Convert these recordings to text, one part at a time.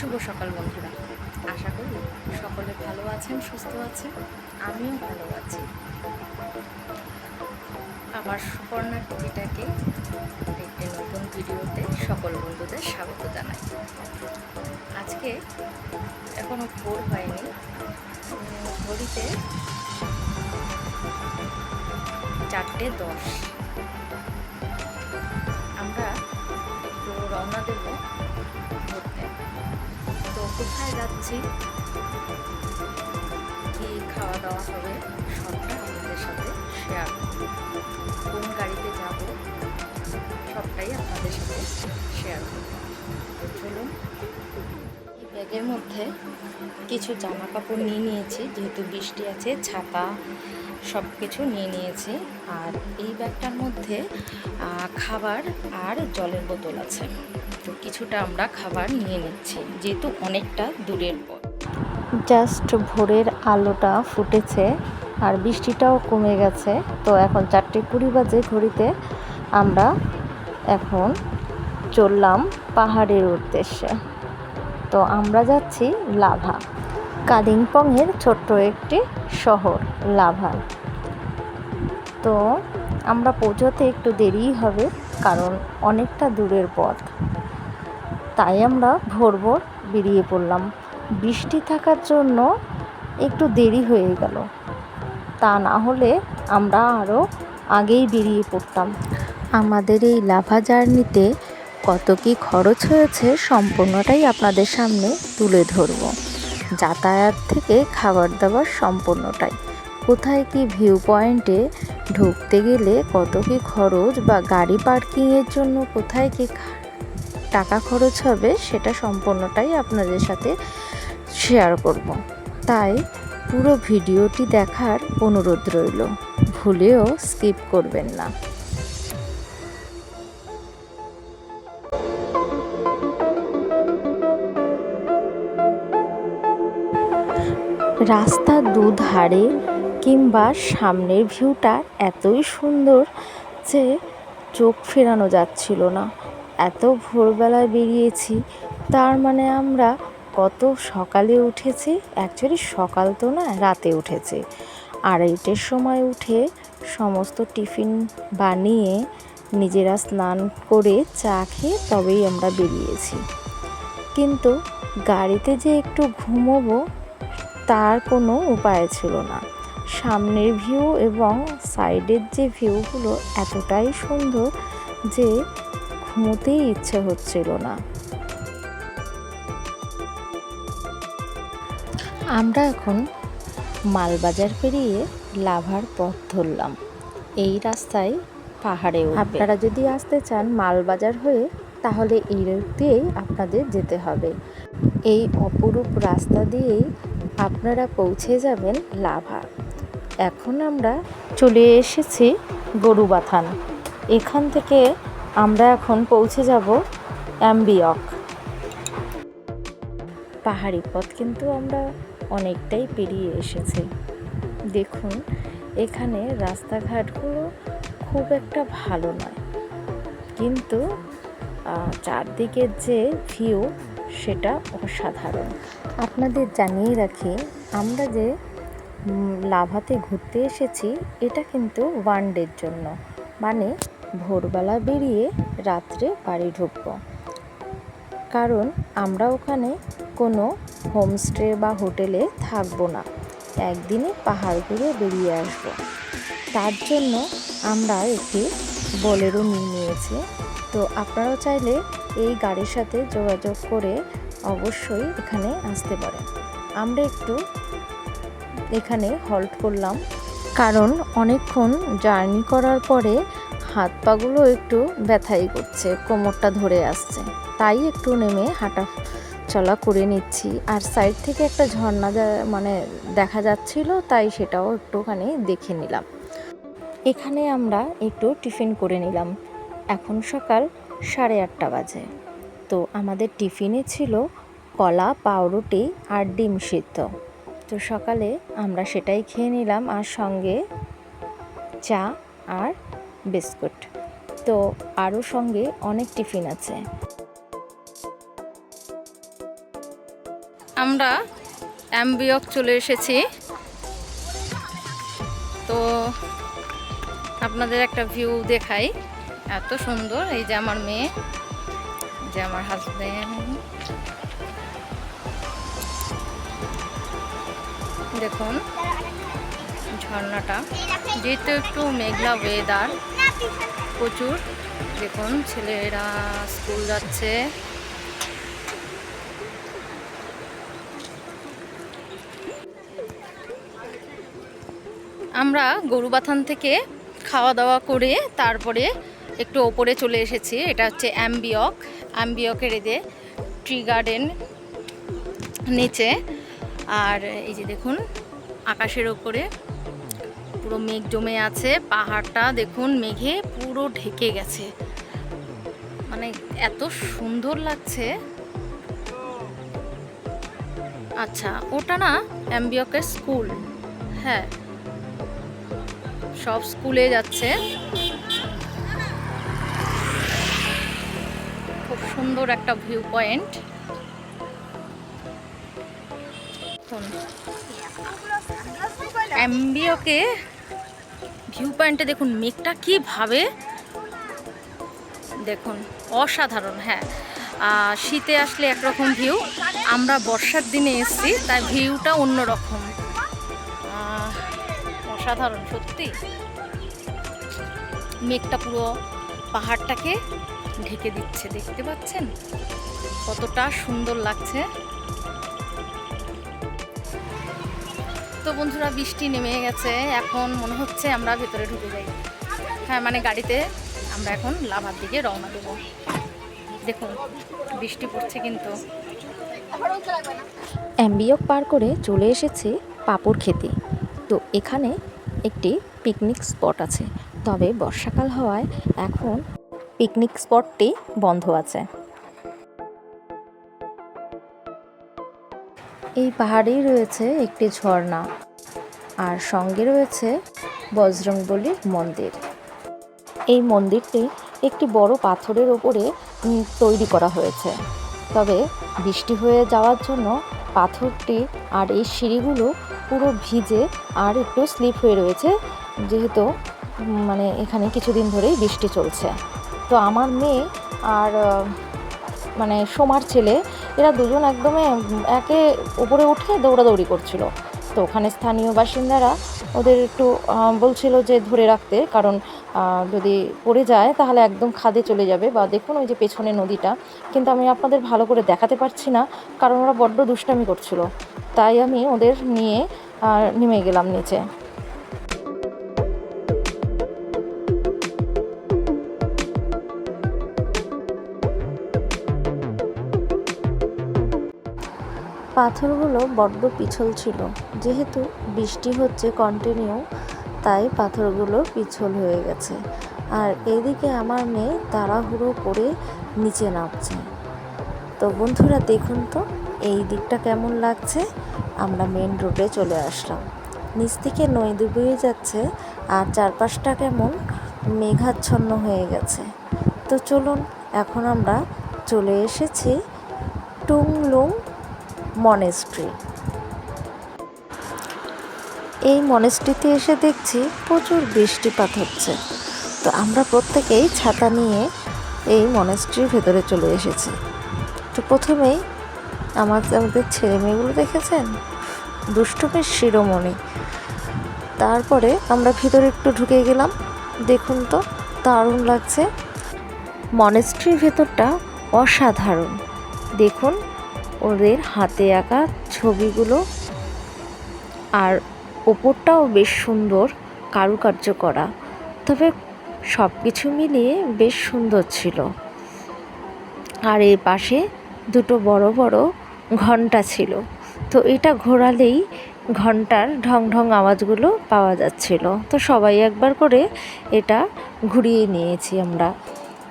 শুভ সকাল, বন্ধুরা। আশা করি সকলে ভালো আছেন, সুস্থ আছেন। আমিও ভালো আছি। আমার সুপর্ণা টিভিটাকে একটি নতুন ভিডিওতে সকল বন্ধুদের স্বাগত জানাই। আজকে এখনও ভোর হয়নি। ঘড়িতে চারটে দশ। আমরা একটু রওনা দেব কোথায় যাচ্ছি? কি খাওয়া দাওয়া হবে? সবটা আপনাদের সাথে শেয়ার কোন গাড়িতে যাব? সবটাই আপনাদের সাথে শেয়ার করব। চলুন ব্যাগের মধ্যে কিছু জামা কাপড় নিয়ে নিয়েছি, যেহেতু বৃষ্টি আছে, ছাতা সব কিছু নিয়ে নিয়েছি। আর এই ব্যাগটার মধ্যে খাবার আর জলের বোতল আছে। তো কিছুটা আমরা খাবার নিয়ে নিচ্ছি, যেহেতু অনেকটা দূরের পর জাস্ট ভোরের আলোটা ফুটেছে আর বৃষ্টিটাও কমে গেছে। তো এখন চারটে কুড়ি বাজে ঘড়িতে আমরা এখন চললাম পাহাড়ের উদ্দেশ্যে। তো আমরা যাচ্ছি লাভা। কালিম্পংয়ের ছোট্ট একটি শহর লাভা তো আমরা পৌঁছতে একটু দেরিই হবে, কারণ অনেকটা দূরের পথ। তাই আমরা ভোর ভোর বেরিয়ে পড়লাম। বৃষ্টি থাকার জন্য একটু দেরি হয়ে গেল। তা না হলে আমরা আরও আগেই বেরিয়ে পড়তাম। আমাদের এই লাভা জার্নিতে কত কি খরচ হয়েছে সম্পূর্ণটাই আপনাদের সামনে তুলে ধরব। যাতায়াত থেকে খাবার দাবার সম্পূর্ণটাই। কোথায় কি ভিউ পয়েন্টে ঢুকতে গেলে কত কি খরচ বা গাড়ি পার্কিংয়ের জন্য কোথায় কি টাকা খরচ হবে সেটা সম্পূর্ণটাই আপনাদের সাথে শেয়ার করব। তাই পুরো ভিডিওটি দেখার অনুরোধ রইল। ভুলেও স্কিপ করবেন না। রাস্তার দুধারে কিংবা সামনের ভিউটা এতই সুন্দর যে চোখ ফেরানো যাচ্ছিল না। এত ভোরবেলায় বেরিয়েছি, তার মানে আমরা কত সকালে উঠেছি? অ্যাকচুয়ালি সকাল তো না, রাতে উঠেছি। আড়াইটের সময় উঠে সমস্ত টিফিন বানিয়ে নিজেরা স্নান করে চা খেয়ে তবেই আমরা বেরিয়েছি। কিন্তু গাড়িতে যে একটু ঘুমোবো তার কোনো উপায় ছিল না। সামনের ভিউ এবং সাইডের যে ভিউগুলো এতটাই সুন্দর যে ঘুমোতেই ইচ্ছে হচ্ছিল না। আমরা এখন মালবাজার পেরিয়ে লাভার পথ ধরলাম। এই রাস্তায় পাহাড়ে আপনারা যদি আসতে চান মালবাজার হয়ে, তাহলে এই রোড দিয়েই আপনাদের যেতে হবে। এই অপরূপ রাস্তা দিয়েই আপনারা পৌঁছে যাবেন লাভা। এখন আমরা চলে এসেছি গরুবাথান। এখান থেকে আমরা এখন পৌঁছে যাব অ্যাম্বিয়ক। পাহাড়ি পথ কিন্তু আমরা অনেকটাই পেরিয়ে এসেছি। দেখুন, এখানে রাস্তাঘাটগুলো খুব একটা ভালো নয়। কিন্তু চারদিকের যে ভিউ সেটা অসাধারণ। আপনাদের জানিয়ে রাখি, আমরা যে লাভাতে ঘুরতে এসেছি, এটা কিন্তু ওয়ান ডের জন্য। মানে ভোরবেলা বেরিয়ে রাত্রে বাড়ি ঢুকবো। কারণ, আমরা ওখানে কোনো হোমস্টে বা হোটেলে থাকব না। একদিনে পাহাড় ঘুরে বেরিয়ে আসব। তার জন্য আমরা একটি বোলেরো নিয়ে নিয়েছি। তো আপনারাও চাইলে এই গাড়ির সাথে যোগাযোগ করে অবশ্যই এখানে আসতে পারেন। আমরা একটু এখানে হল্ট করলাম। কারণ অনেকক্ষণ জার্নি করার পরে হাত পাগুলো একটু ব্যথাই করছে, কোমরটা ধরে আসছে। তাই একটু নেমে হাঁটা চলা করে নিচ্ছি। আর সাইড থেকে একটা ঝর্ণা মানে দেখা যাচ্ছিল, তাই সেটাও একটুখানি দেখে নিলাম। এখানে আমরা একটু টিফিন করে নিলাম। এখন সকাল সাড়ে আটটা বাজে। তো আমাদের টিফিনে ছিল কলা, পাউরুটি আর ডিম সিদ্ধ। তো সকালে আমরা সেটাই খেয়ে নিলাম আর সঙ্গে চা আর বিস্কুট। তো আরও সঙ্গে অনেক টিফিন আছে। আমরা অ্যাম্বিয়ক চলে এসেছি। তো আপনাদের একটা ভিউ দেখাই। এত সুন্দর, এই যে আমার মেয়ে যে আমার হাজবেন্ড দেখুন, ঝর্ণাটা, যেহেতু একটু মেঘলা ওয়েদার প্রচুর। দেখুন, ছেলেরা স্কুল যাচ্ছে। আমরা গরুবাথান থেকে খাওয়া দাওয়া করে তারপরে একটু ওপরে চলে এসেছি, এটা হচ্ছে অ্যাম্বিয়ক, অ্যাম্বিয়কের এদে ট্রি গার্ডেন নিচে। আর এই যে দেখুন, আকাশের ওপরে পুরো মেঘ জমে আছে, পাহাড়টা দেখুন, মেঘে পুরো ঢেকে গেছে। মানে এত সুন্দর লাগছে। আচ্ছা ওটা না অ্যাম্বিয়কের স্কুল। হ্যাঁ সব স্কুলে যাচ্ছে। সুন্দর একটা ভিউ পয়েন্ট অ্যাম্বিওকে ভিউ পয়েন্টে দেখুন, মেঘটা কীভাবে দেখুন, অসাধারণ হ্যাঁ। শীতে আসলে একরকম ভিউ আমরা বর্ষার দিনে এসেছি, তাই ভিউটা অন্যরকম। অসাধারণ, সত্যি। মেঘটা পুরো পাহাড়টাকে ঢেকে দিচ্ছে, দেখতে পাচ্ছেন? কতটা সুন্দর লাগছে। তো বন্ধুরা, বৃষ্টি নেমে গেছে। এখন মনে হচ্ছে আমরা ভেতরে ঢুকে যাই। হ্যাঁ মানে গাড়িতে আমরা এখন লাভার দিকে রওনা দেবো। দেখুন, বৃষ্টি পড়ছে কিন্তু। অ্যাম্বিয়ক পার করে চলে এসেছি পাপড় খেতে। তো এখানে একটি পিকনিক স্পট আছে। তবে বর্ষাকাল হওয়ায় এখন পিকনিক স্পটটি বন্ধ আছে। এই পাহাড়েই রয়েছে একটি ঝর্ণা আর সঙ্গে রয়েছে বজরংবলির মন্দির। এই মন্দিরটি একটি বড় পাথরের ওপরে তৈরি করা হয়েছে। তবে বৃষ্টি হয়ে যাওয়ার জন্য পাথরটি আর এই সিঁড়িগুলো পুরো ভিজে আর একটু স্লিপ হয়ে রয়েছে, যেহেতু মানে এখানে কিছুদিন ধরেই বৃষ্টি চলছে। তো আমার মেয়ে আর মানে সোমার ছেলে, এরা দুজন একদমে, একে উপরে উঠে দৌড়াদৌড়ি করছিল। তো ওখানে স্থানীয় বাসিন্দারা ওদের একটু বলছিল যে ধরে রাখতে, কারণ যদি পড়ে যায় তাহলে একদম খাদে চলে যাবে বা দেখুন ওই যে পেছনে নদীটা। কিন্তু আমি আপনাদের ভালো করে দেখাতে পারছি না, কারণ ওরা বড্ড দুষ্টামি করছিল। তাই আমি ওদের নিয়ে নেমে গেলাম নিচে। পাথরগুলো বড্ড পিছল ছিল। যেহেতু বৃষ্টি হচ্ছে কন্টিনিউ তাই পাথরগুলো পিছল হয়ে গেছে। আর এদিকে আমার মেয়ে তাড়াহুড়ো করে নিচে নামছে। তো বন্ধুরা, দেখুন তো, এই দিকটা কেমন লাগছে? আমরা মেন রোডে চলে আসলাম। নিচ থেকে নদী বয়ে যাচ্ছে, আর চারপাশটা কেমন মেঘাচ্ছন্ন হয়ে গেছে। তো চলুন, এখন আমরা চলে এসেছি টুংলুং মনেস্ট্রি। এই মনেস্ট্রিতে এসে দেখছি প্রচুর বৃষ্টিপাত হচ্ছে। তো আমরা প্রত্যেকেই ছাতা নিয়ে এই মনেস্ট্রির ভেতরে চলে এসেছি। তো প্রথমেই আমার আমাদের ছেলে মেয়েগুলো দেখেছেন? দুষ্টুমির শিরোমণি। তারপরে আমরা ভিতরে একটু ঢুকে গেলাম। দেখুন তো, দারুণ লাগছে। মনেস্ট্রির ভেতরটা অসাধারণ। দেখুন ওদের হাতে আঁকা ছবিগুলো। আর ওপরটাও বেশ সুন্দর কারুকার্য করা। তবে সব কিছু মিলিয়ে বেশ সুন্দর ছিল। আর এর পাশে দুটো বড় বড় ঘণ্টা ছিল। তো এটা ঘোরালেই ঘণ্টার ঢং ঢং আওয়াজগুলো পাওয়া যাচ্ছিল। তো সবাই একবার করে এটা ঘুরিয়ে নিয়েছি আমরা।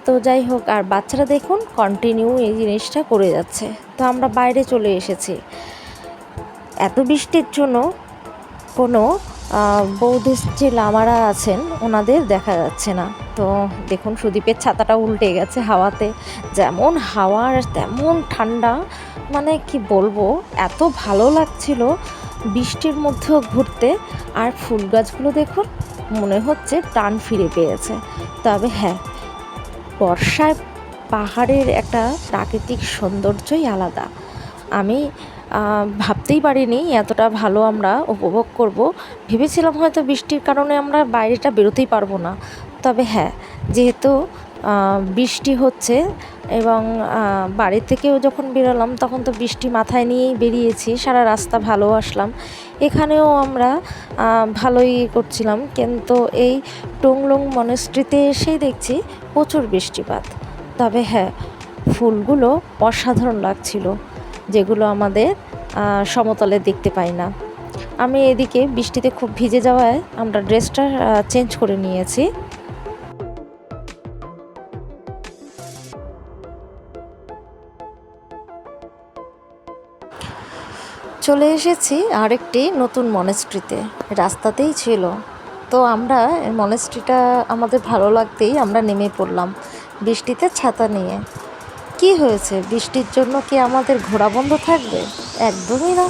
তো যাই হোক আর বাচ্চারা দেখুন কন্টিনিউ এই জিনিসটা করে যাচ্ছে। তো আমরা বাইরে চলে এসেছি। এত বৃষ্টির জন্য কোনো আহ, বৌদি যে লামারা আছেন ওনাদের দেখা যাচ্ছে না। তো দেখুন সুদীপের ছাতাটা উল্টে গেছে হাওয়াতে। যেমন হাওয়া আর তেমন ঠান্ডা মানে কি বলব এত ভালো লাগছিল বৃষ্টির মধ্যেও ঘুরতে। আর ফুল গাছগুলো দেখুন মনে হচ্ছে প্রাণ ফিরে পেয়েছে। তবে হ্যাঁ বর্ষায় পাহাড়ের একটা প্রাকৃতিক সৌন্দর্যই আলাদা। আমি ভাবতেই পারিনি এতটা ভালো আমরা উপভোগ করব। ভেবেছিলাম হয়তো বৃষ্টির কারণে আমরা বাইরেটা বেরোতেই পারব না। তবে হ্যাঁ যেহেতু বৃষ্টি হচ্ছে এবং বাড়ি থেকেও যখন বেরোলাম তখন তো বৃষ্টি মাথায় নিয়েই বেরিয়েছি, সারা রাস্তা ভালো আসলাম। এখানেও আমরা ভালোই করছিলাম। কিন্তু এই টংলং মনেস্ট্রিতে এসেই দেখছি প্রচুর বৃষ্টিপাত। তবে হ্যাঁ ফুলগুলো অসাধারণ লাগছিল, যেগুলো আমাদের সমতলে দেখতে পাই না। আমি এদিকে বৃষ্টিতে খুব ভিজে যাওয়ায় আমরা ড্রেসটা চেঞ্জ করে নিয়েছি। চলে এসেছি আরেকটি নতুন মনেস্ট্রিতে রাস্তাতেই ছিল। তো আমরা মনেস্ট্রিটা আমাদের ভালো লাগতেই আমরা নেমে পড়লাম বৃষ্টিতে ছাতা নিয়ে। কি হয়েছে? বৃষ্টির জন্য কি আমাদের ঘোরা বন্ধ থাকবে? একদমই না।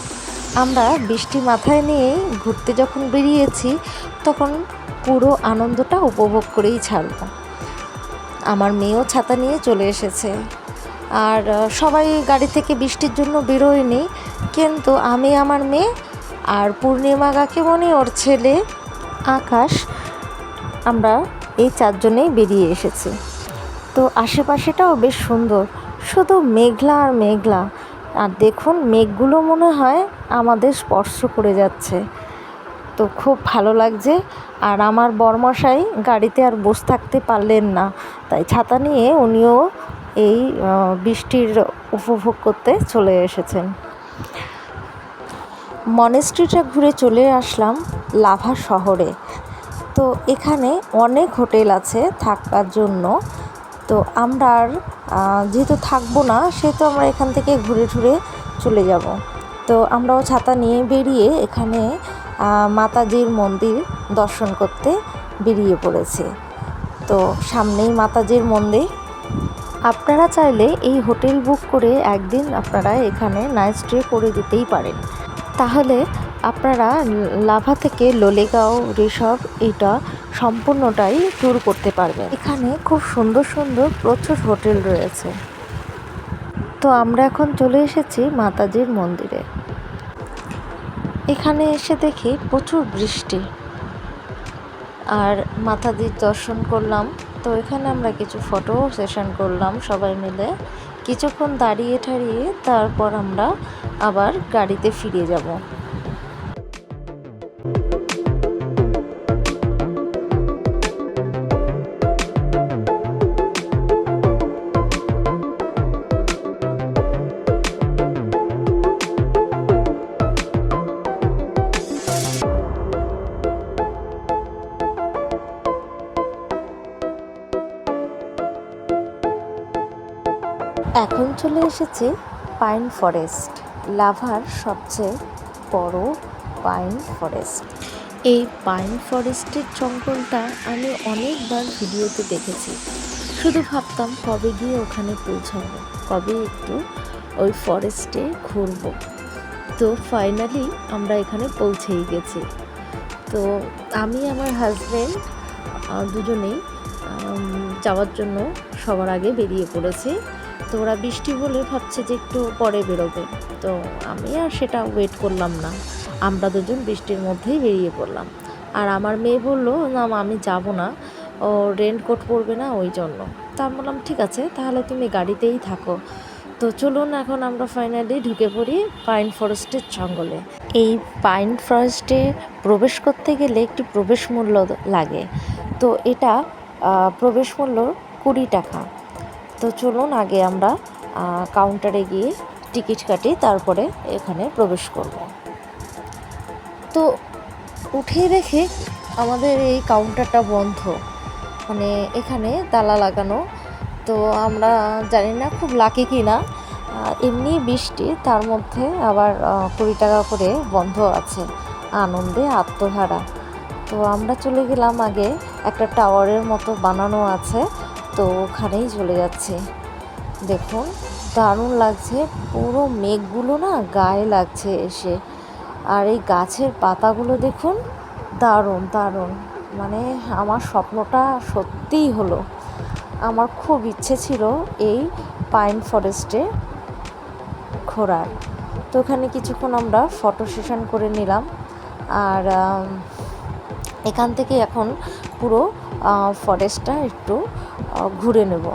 আমরা বৃষ্টি মাথায় নিয়েই ঘুরতে যখন বেরিয়েছি, তখন পুরো আনন্দটা উপভোগ করেই ছাড়ব। আমার মেয়েও ছাতা নিয়ে চলে এসেছে। আর, সবাই গাড়ি থেকে বৃষ্টির জন্য বেরোয়নি। কিন্তু আমি আমার মেয়ে আর পূর্ণিমা কাকিমণি, ওর ছেলে আকাশ, আমরা এই চারজনেই বেরিয়ে এসেছি। তো আশেপাশেটাও বেশ সুন্দর। শুধু মেঘলা আর মেঘলা। আর দেখুন, মেঘগুলো মনে হয় আমাদের স্পর্শ করে যাচ্ছে। তো খুব ভালো লাগছে। আর আমার বরমশাই গাড়িতে আর বসে থাকতে পারলেন না। তাই ছাতা নিয়ে উনিও এই বৃষ্টির উপভোগ করতে চলে এসেছেন। মনেস্ট্রিটা ঘুরে চলে আসলাম লাভা শহরে। তো এখানে অনেক হোটেল আছে থাকার জন্য। তো আমরা আর যেহেতু থাকব না, সেহেতু আমরা এখান থেকে ঘুরে ঘুরে চলে যাব। তো আমরাও ছাতা নিয়ে বেরিয়ে এখানে মাতাজির মন্দির দর্শন করতে বেরিয়ে পড়েছে। তো সামনেই মাতাজির মন্দির। আপনারা চাইলে এই হোটেল বুক করে একদিন আপনারা এখানে নাইট স্টে করে দিতেই পারেন। তাহলে আপনারা লাভা থেকে লোলেগাঁও ঋষভ এটা সম্পূর্ণটাই ট্যুর করতে পারবেন। এখানে খুব সুন্দর সুন্দর প্রচুর হোটেল রয়েছে। তো আমরা এখন চলে এসেছি মাতাজির মন্দিরে। এখানে এসে দেখি প্রচুর বৃষ্টি। আর মাতাজির দর্শন করলাম। তো এখানে আমরা কিছু ফটো সেশন করলাম সবাই মিলে। কিছুক্ষণ দাঁড়িয়ে ঠাড়িয়ে তারপর আমরা আবার গাড়িতে ফিরে যাব। এখন চলে এসেছে পাইন ফরেস্ট, লাভার সবচেয়ে বড় পাইন ফরেস্ট। এই পাইন ফরেস্টের জঙ্গলটা আমি অনেকবার ভিডিওতে দেখেছি। শুধু ভাবতাম কবে গিয়ে ওখানে পৌঁছাবো, কবে একটু ওই ফরেস্টে ঘুরবো। তো ফাইনালি আমরা এখানে পৌঁছেই গেছি। তো আমি, আমার হাজব্যান্ড দুজনেই যাওয়ার জন্য সবার আগে বেরিয়ে পড়েছি। তো ওরা বৃষ্টি বলে ভাবছে যে একটু পরে বেরোবে। তো আমি আর সেটা ওয়েট করলাম না। আমরা দুজন বৃষ্টির মধ্যেই বেরিয়ে পড়লাম। আর আমার মেয়ে বলল, না আমি যাব না। ও রেন্ট কোট পরবে না ওই জন্য। তা আমি বললাম, ঠিক আছে, তাহলে তুমি গাড়িতেই থাকো। তো চলুন, এখন আমরা ফাইনালি ঢুকে পড়ি পাইন ফরেস্টের জঙ্গলে। এই পাইন ফরেস্টে প্রবেশ করতে গেলে একটি প্রবেশ মূল্য লাগে। তো এটা প্রবেশ মূল্য কুড়ি টাকা। তো চলুন আগে আমরা কাউন্টারে গিয়ে টিকিট কাটি, তারপরে এখানে প্রবেশ করব। তো উঠে দেখে আমাদের এই কাউন্টারটা বন্ধ। মানে এখানে তালা লাগানো। তো আমরা জানি না খুব লাকি কি না এমনি বৃষ্টি, তার মধ্যে আবার কুড়ি টাকা করে বন্ধ আছে আনন্দে আত্মহারা। তো আমরা চলে গেলাম আগে একটা টাওয়ারের মতো বানানো আছে। তো ওখানেই চলে যাচ্ছে। দেখুন, দারুণ লাগছে। পুরো মেঘগুলো না গায়ে লাগছে এসে। আর এই গাছের পাতাগুলো দেখুন, দারুণ দারুণ। মানে আমার স্বপ্নটা সত্যিই হলো। আমার খুব ইচ্ছে ছিল এই পাইন ফরেস্টে ঘোরার। তো ওখানে কিছুক্ষণ আমরা ফটো সেশন করে নিলাম। আর এখান থেকে এখন পুরো ফরেস্টটা একটু ঘুরে নেব।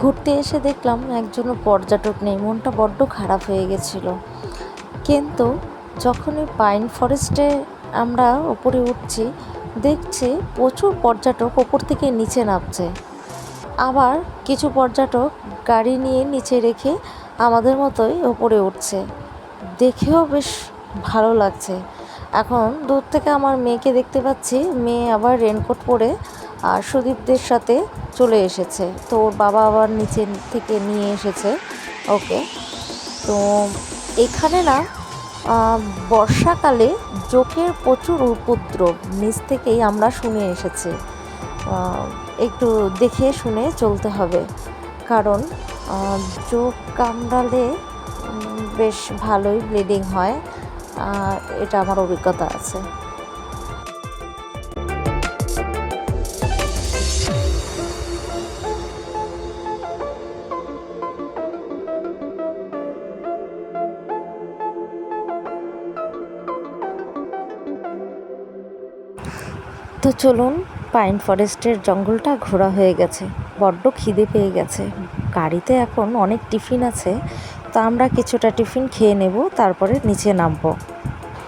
ঘুরতে এসে দেখলাম একজনও পর্যটক নেই, মনটা বড্ড খারাপ হয়ে গেছিল। কিন্তু যখন পাইন ফরেস্টে আমরা ওপরে উঠছি, দেখছি প্রচুর পর্যটক ওপর থেকে নিচে নামছে। আবার কিছু পর্যটক গাড়ি নিয়ে নিচে রেখে আমাদের মতোই ওপরে উঠছে। দেখেও বেশ ভালো লাগছে। এখন দূর থেকে আমার মেয়েকে দেখতে পাচ্ছি। মেয়ে আবার রেনকোট পরে আর সুদীপদের সাথে চলে এসেছে। তো ওর বাবা আবার নিচে থেকে নিয়ে এসেছে। ওকে। তো এখানে না বর্ষাকালে জোকের প্রচুর উপদ্রব। নিচ থেকেই আমরা শুনে এসেছি। একটু দেখে শুনে চলতে হবে। কারণ জোক কামড়ালে বেশ ভালোই ব্লিডিং হয়। এটা আমার অভিজ্ঞতা আছে। তো চলুন, পাইন ফরেস্টের জঙ্গলটা ঘোরা হয়ে গেছে। বড্ড খিদে পেয়ে গেছে। গাড়িতে এখন অনেক টিফিন আছে। তো আমরা কিছুটা টিফিন খেয়ে নেব, তারপরে নিচে নামবো।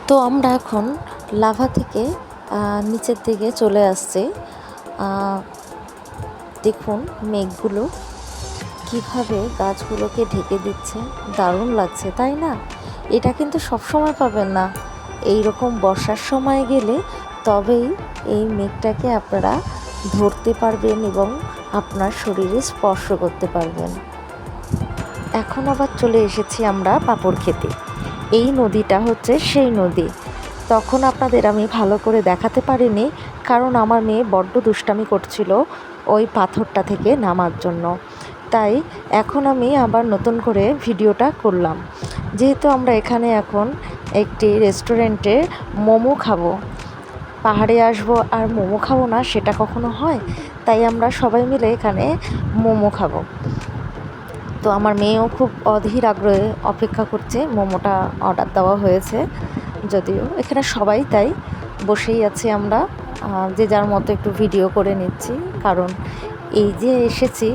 তো আমরা এখন লাভা থেকে নিচের দিকে চলে আসছি। দেখুন মেঘগুলো কীভাবে গাছগুলোকে ঢেকে দিচ্ছে। দারুণ লাগছে, তাই না? এটা কিন্তু সবসময় পাবেন না। এই রকম বর্ষার সময় গেলে তবেই এই মেঘটাকে আপনারা ধরতে পারবেন এবং আপনার শরীরে স্পর্শ করতে পারবেন। এখন আবার চলে এসেছি আমরা পাপড় খেতে। এই নদীটা হচ্ছে সেই নদী। তখন আপনাদের আমি ভালো করে দেখাতে পারিনি, কারণ আমার মেয়ে বড্ড দুষ্টামি করছিল ওই পাথরটা থেকে নামার জন্য। তাই এখন আমি আবার নতুন করে ভিডিওটা করলাম। যেহেতু আমরা এখানে এখন একটি রেস্টুরেন্টে মোমো খাব, পাহাড়ে আসব আর মোমো খাব না, সেটা কখনো হয়? তাই আমরা সবাই মিলে এখানে মোমো খাব। তো আমার মেয়েও খুব অধীর আগ্রহে অপেক্ষা করছে, মোমোটা অর্ডার দেওয়া হয়েছে যদিও। এখানে সবাই তাই, বসেই আছি আমরা। যে যার মতো একটু ভিডিও করে নিচ্ছি, কারণ এই যে এসেছি,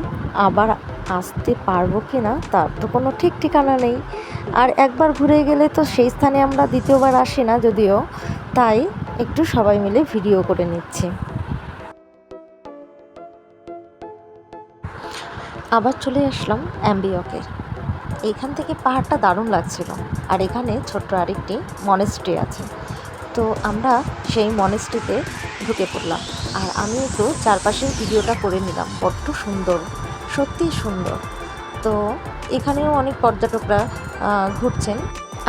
আবার আসতে পারব কি না তার তো কোনো ঠিক ঠিকানা নেই। আর একবার ঘুরে গেলে তো সেই স্থানে আমরা দ্বিতীয়বার আসি না যদিও, তাই একটু সবাই মিলে ভিডিও করে নিচ্ছি। আবার চলে আসলাম অ্যাম্বিয়কে। এখান থেকে পাহাড়টা দারুণ লাগছিল। আর এখানে ছোট্ট আরেকটি মনেস্ট্রি আছে। তো আমরা সেই মনেস্ট্রিতে ঢুকে পড়লাম। আর আমি একটু চারপাশের ভিডিওটা করে নিলাম। বড্ড সুন্দর। সত্যিই সুন্দর। তো এখানেও অনেক পর্যটকরা ঘুরছেন।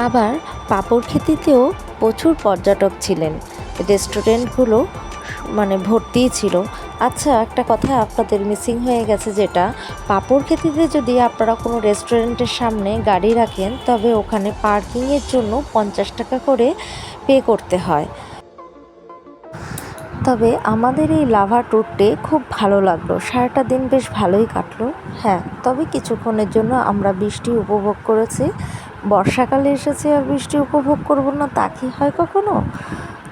আবার পাপড় খেতিতেও প্রচুর পর্যটক ছিলেন। রেস্টুরেন্টগুলো মানে ভর্তিই ছিল। আচ্ছা একটা কথা আপনাদের মিসিং হয়ে গেছে যেটা। পাপড় খেতিতে যদি আপনারা কোনো রেস্টুরেন্টের সামনে গাড়ি রাখেন, তবে ওখানে পার্কিংয়ের জন্য পঞ্চাশ টাকা করে পে করতে হয়। তবে আমাদের এই লাভা ট্যুরটে খুব ভালো লাগল। সারাটা দিন বেশ ভালোই কাটলো। হ্যাঁ তবে কিছুক্ষণের জন্য আমরা বৃষ্টি উপভোগ করেছি। বর্ষাকালে এসেছি আর বৃষ্টি উপভোগ করব না, তা কি হয় কখনো?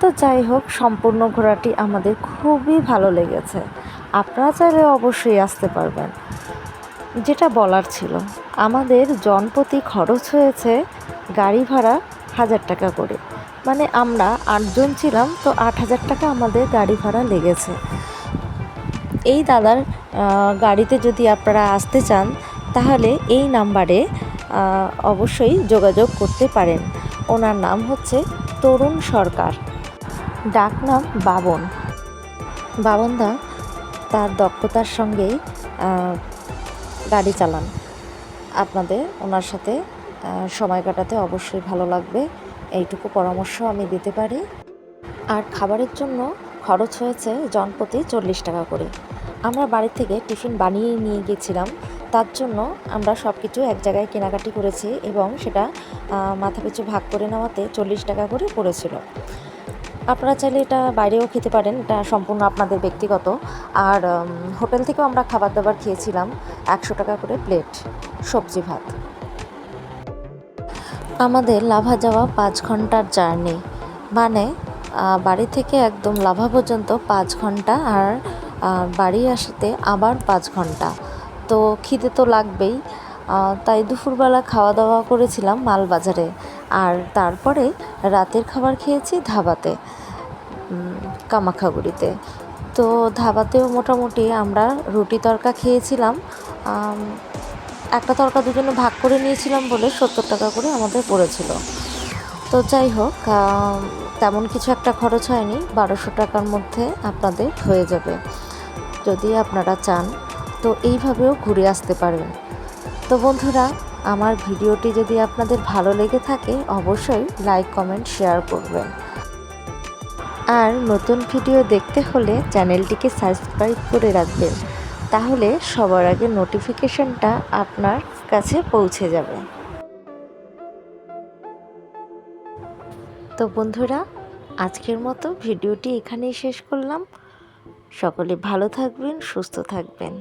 তো যাই হোক, সম্পূর্ণ ঘোরাটি আমাদের খুবই ভালো লেগেছে। আপনারা চাইলে অবশ্যই আসতে পারবেন। যেটা বলার ছিল, আমাদের জনপ্রতি খরচ হয়েছে গাড়ি ভাড়া হাজার টাকা করে। মানে আমরা আটজন ছিলাম, তো আট হাজার টাকা আমাদের গাড়ি ভাড়া লেগেছে। এই দাদার গাড়িতে যদি আপনারা আসতে চান, তাহলে এই নাম্বারে অবশ্যই যোগাযোগ করতে পারেন। ওনার নাম হচ্ছে তরুণ সরকার। ডাক নাম বাবন। বাবনদা তার দক্ষতার সঙ্গেই গাড়ি চালান। আপনাদের, ওনার সাথে সময় কাটাতে অবশ্যই ভালো লাগবে। এইটুকু পরামর্শ আমি দিতে পারি। আর খাবারের জন্য খরচ হয়েছে জনপ্রতি চল্লিশ টাকা করে। আমরা বাড়ি থেকে টিফিন বানিয়ে নিয়ে গেছিলাম। তার জন্য আমরা সব কিছু এক জায়গায় কেনাকাটি করেছি এবং সেটা মাথাপিছু ভাগ করে নেওয়াতে চল্লিশ টাকা করে পড়েছিল। আপনারা চাইলে এটা বাইরেও খেতে পারেন, এটা সম্পূর্ণ আপনাদের ব্যক্তিগত। আর হোটেল থেকেও আমরা খাবার দাবার খেয়েছিলাম, একশো টাকা করে প্লেট, সবজি ভাত। আমাদের লাভা যাওয়া পাঁচ ঘণ্টার জার্নি। মানে বাড়ি থেকে একদম লাভা পর্যন্ত পাঁচ ঘণ্টা আর বাড়ি আসতে আবার পাঁচ ঘণ্টা। তো খিদে তো লাগবেই। তাই দুপুরবেলা খাওয়া দাওয়া করেছিলাম মালবাজারে। আর তারপরে রাতের খাবার খেয়েছি ধাবাতে কামাখাগুড়িতে। তো ধাবাতেও মোটামুটি আমরা রুটি তরকা খেয়েছিলাম একটা তরকা দুজনে ভাগ করে নিয়েছিলাম বলে সত্তর টাকা করে আমাদের পড়েছিল। তো যাই হোক তেমন কিছু একটা খরচ হয়নি, বারোশো টাকার মধ্যে আপনাদের হয়ে যাবে, যদি আপনারা চান। তো এইভাবেও ঘুরে আসতে পারেন। তো বন্ধুরা আমার ভিডিওটি যদি আপনাদের ভালো লেগে থাকে, অবশ্যই লাইক কমেন্ট শেয়ার করবেন। আর নতুন ভিডিও দেখতে হলে চ্যানেলটিকে সাবস্ক্রাইব করে রাখবেন, তাহলে সবার আগে নোটিফিকেশনটা আপনার কাছে পৌঁছে যাবে। তো বন্ধুরা, আজকের মতো ভিডিওটি এখানেই শেষ করলাম। সকলে ভালো থাকবেন, সুস্থ থাকবেন।